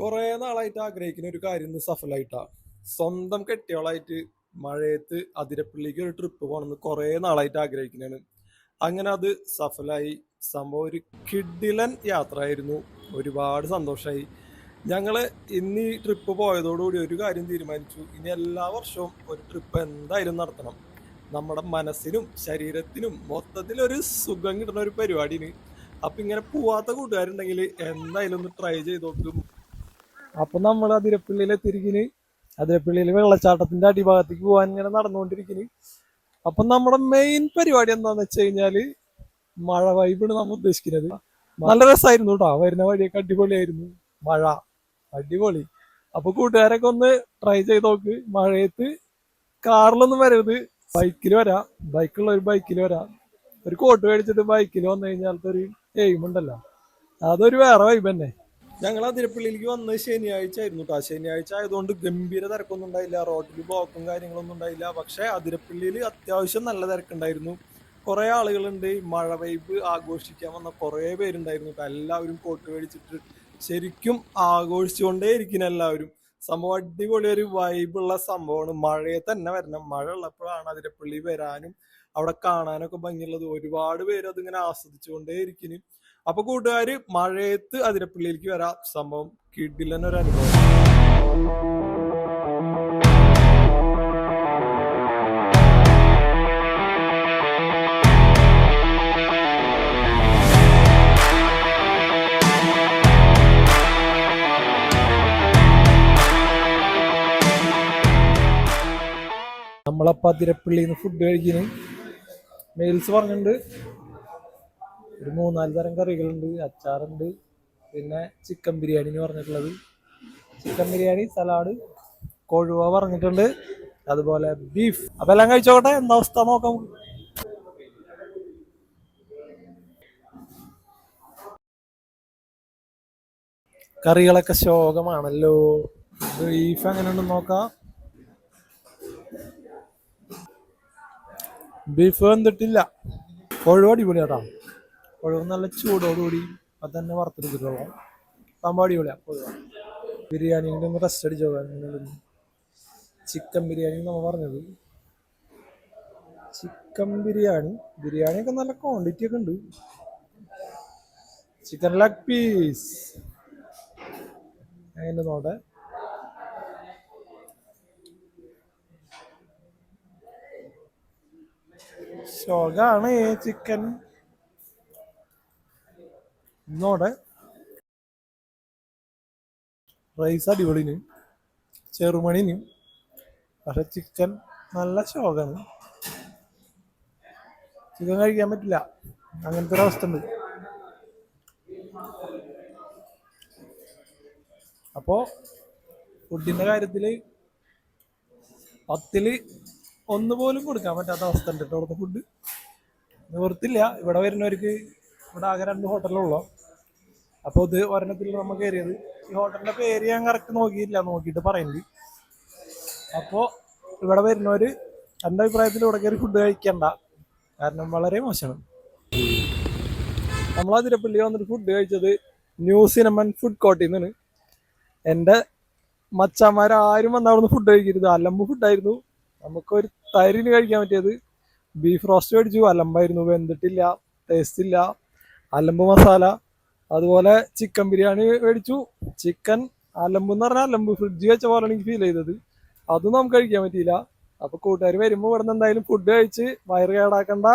കുറേ നാളായിട്ട് ആഗ്രഹിക്കുന്ന ഒരു കാര്യം ഇന്ന് സഫലായിട്ടാ. സ്വന്തം കെട്ടിയോളായിട്ട് മഴയത്ത് അതിരപ്പള്ളിക്ക് ഒരു ട്രിപ്പ് പോകണമെന്ന് കുറെ നാളായിട്ട് ആഗ്രഹിക്കുന്നതാണ്. അങ്ങനെ അത് സഫലായി. സംഭവം ഒരു കിഡിലൻ യാത്രയായിരുന്നു. ഒരുപാട് സന്തോഷമായി ഞങ്ങൾ ഇന്ന് ഈ ട്രിപ്പ് പോയതോടുകൂടി ഒരു കാര്യം തീരുമാനിച്ചു. ഇനി എല്ലാ വർഷവും ഒരു ട്രിപ്പ് എന്തായാലും നടത്തണം. നമ്മുടെ മനസ്സിനും ശരീരത്തിനും മൊത്തത്തിൽ ഒരു സുഖം കിട്ടുന്ന ഒരു പരിപാടിന് അപ്പൊ ഇങ്ങനെ പോവാത്ത കൂട്ടുകാരുണ്ടെങ്കിൽ എന്തായാലും ഒന്ന് ട്രൈ ചെയ്ത് നോക്കും. അപ്പൊ നമ്മൾ അതിരപ്പള്ളിയിൽ എത്തിയിരിക്കുന്നു അതിരപ്പള്ളിയിൽ വെള്ളച്ചാട്ടത്തിന്റെ അടിഭാഗത്തേക്ക് പോകാൻ ഇങ്ങനെ നടന്നുകൊണ്ടിരിക്കുന്നു. അപ്പൊ നമ്മുടെ മെയിൻ പരിപാടി എന്താന്ന് വെച്ച് കഴിഞ്ഞാൽ മഴ വൈബാണ് നമ്മൾ ഉദ്ദേശിക്കുന്നത്. നല്ല രസമായിരുന്നു കേട്ടോ വരുന്ന വഴിയൊക്കെ അടിപൊളിയായിരുന്നു. മഴ. അടിപൊളി. അപ്പൊ കൂട്ടുകാരൊക്കെ ഒന്ന് ട്രൈ ചെയ്ത് നോക്ക്. മഴയത്ത് കാറിലൊന്നും വരരുത്. ബൈക്കിൽ വരാം. ബൈക്കുള്ള ഒരു ബൈക്കിൽ വരാം. ഒരു കോട്ട് മേടിച്ചിട്ട് ബൈക്കിൽ വന്നു കഴിഞ്ഞാലത്തെ ഒരു എയിമുണ്ടല്ലോ അതൊരു വേറെ വൈബ് തന്നെ. ഞങ്ങൾ അതിരപ്പള്ളിയിലേക്ക് വന്ന ശനിയാഴ്ച ആയിരുന്നു കേട്ടോ ശനിയാഴ്ച ആയതുകൊണ്ട് ഗംഭീര തിരക്കൊന്നും ഉണ്ടായില്ല. റോഡിൽ ബ്ലോക്കും കാര്യങ്ങളൊന്നും ഉണ്ടായില്ല. പക്ഷേ അതിരപ്പള്ളിയിൽ അത്യാവശ്യം നല്ല തിരക്കുണ്ടായിരുന്നു. കുറേ ആളുകളുണ്ട്. മഴ വൈബ് ആഘോഷിക്കാൻ വന്ന കുറേ പേരുണ്ടായിരുന്നു കേട്ടോ എല്ലാവരും കോട്ട് മേടിച്ചിട്ട് ശരിക്കും ആഘോഷിച്ചുകൊണ്ടേ ഇരിക്കുന്ന എല്ലാവരും. സംഭവം അടിപൊളി ഒരു വൈബുള്ള സംഭവമാണ്. മഴയെ തന്നെ വരണം. മഴ ഉള്ളപ്പോഴാണ് അതിരപ്പള്ളി വരാനും അവിടെ കാണാനൊക്കെ ഭംഗിയുള്ളത്. ഒരുപാട് പേര് അതിങ്ങനെ ആസ്വദിച്ചുകൊണ്ടേ ഇരിക്കുന്നു അപ്പൊ കൂട്ടുകാര് മഴയത്ത് അതിരപ്പള്ളിയിലേക്ക് വരാം. സംഭവം ഒരു അനുഭവം. നമ്മളപ്പ അതിരപ്പള്ളിയിൽ നിന്ന് ഫുഡ് കഴിക്കുന്നു. മെയിൽസ് പറഞ്ഞിട്ടുണ്ട്. ഒരു മൂന്നാൽ തരം കറികളുണ്ട് അച്ചാറുണ്ട് പിന്നെ ചിക്കൻ ബിരിയാണി എന്ന് പറഞ്ഞിട്ടുള്ളത്. ചിക്കൻ ബിരിയാണി സലാഡ് കൊഴുവ പറഞ്ഞിട്ടുണ്ട്. അതുപോലെ ബീഫ് അപ്പൊ എല്ലാം കഴിച്ചോട്ടെ എന്താ അവസ്ഥ നോക്കാം. കറികളൊക്കെ ശോകമാണല്ലോ. ബീഫ് എങ്ങനെയുണ്ടെന്ന് നോക്കാം. ബീഫ് വന്നിട്ടില്ല. കൊഴുവ അടിപൊളിയാട്ടോ കൊഴുവ നല്ല ചൂടോടുകൂടി അത് തന്നെ വറുത്തെടുത്തിട്ടുള്ള സംഭവം അടിപൊളിയാ കൊഴുവ. ബിരിയാണിന്റെ ഒന്ന് റെസ്റ്റ് അടിച്ചോ ചിക്കൻ ബിരിയാണി നമ്മൾ പറഞ്ഞത്. ചിക്കൻ ബിരിയാണി ബിരിയാണി ഒക്കെ നല്ല ക്വാണ്ടിറ്റി ഒക്കെ ഉണ്ട്. ചിക്കൻ ലെഗ് പീസ് അതിന്റെ നോട്ടെ ശോകാണ് ചിക്കൻ. ഇന്നോടെ റൈസ് അടിപൊളിന് ചെറുമണിന് പക്ഷെ ചിക്കൻ നല്ല ശോകാണ്. ചിക്കൻ കഴിക്കാൻ പറ്റില്ല. അങ്ങനത്തെ ഒരു അവസ്ഥ ഉണ്ട് അപ്പോ ഫുഡിന്റെ കാര്യത്തിൽ പത്തിൽ ഒന്ന് പോലും കൊടുക്കാൻ പറ്റാത്ത അവസ്ഥ ഉണ്ട് കേട്ടോ അവിടുത്തെ ഫുഡ് നിവർത്തില്ല ഇവിടെ വരുന്നവർക്ക് ഇവിടെ ആകെ രണ്ട് ഹോട്ടലുള്ളൂ അപ്പോൾ ഇത് ഒരെണ്ണത്തിൽ നമ്മൾ കയറിയത്. ഈ ഹോട്ടലിന്റെ പേര് ഞാൻ കറക്റ്റ് നോക്കിയില്ല നോക്കിയിട്ട് പറയുന്നത് അപ്പോൾ ഇവിടെ വരുന്നവർ എന്റെ അഭിപ്രായത്തിൽ ഇവിടെ കയറി ഫുഡ് കഴിക്കണ്ട. കാരണം വളരെ മോശമാണ്. നമ്മൾ അതിരപ്പള്ളി വന്നിട്ട് ഫുഡ് കഴിച്ചത് ന്യൂ സിനമൻ ഫുഡ് കോർട്ടിൽ നിന്നാണ് എന്റെ മച്ചാന്മാരാരും വന്ന് അവിടുന്ന് ഫുഡ് കഴിക്കരുത്. അല്ലമ്പ് ഫുഡായിരുന്നു നമുക്കൊരു തരിന് കഴിക്കാൻ പറ്റിയത് ബീഫ് റോസ്റ്റ് മേടിച്ചു. അലമ്പായിരുന്നു വെന്തിട്ടില്ല ടേസ്റ്റ് ഇല്ല. അലമ്പ് മസാല അതുപോലെ ചിക്കൻ ബിരിയാണി മേടിച്ചു. ചിക്കൻ അലമ്പ് എന്ന് പറഞ്ഞാൽ അലമ്പ് ഫ്രിഡ്ജ് വെച്ച പോലെ എനിക്ക് ഫീൽ ചെയ്തത്. അതും നമുക്ക് കഴിക്കാൻ പറ്റിയില്ല. അപ്പൊ കൂട്ടുകാർ വരുമ്പോൾ ഇവിടെ നിന്ന് എന്തായാലും ഫുഡ് കഴിച്ച് വയറ് കേടാക്കണ്ട.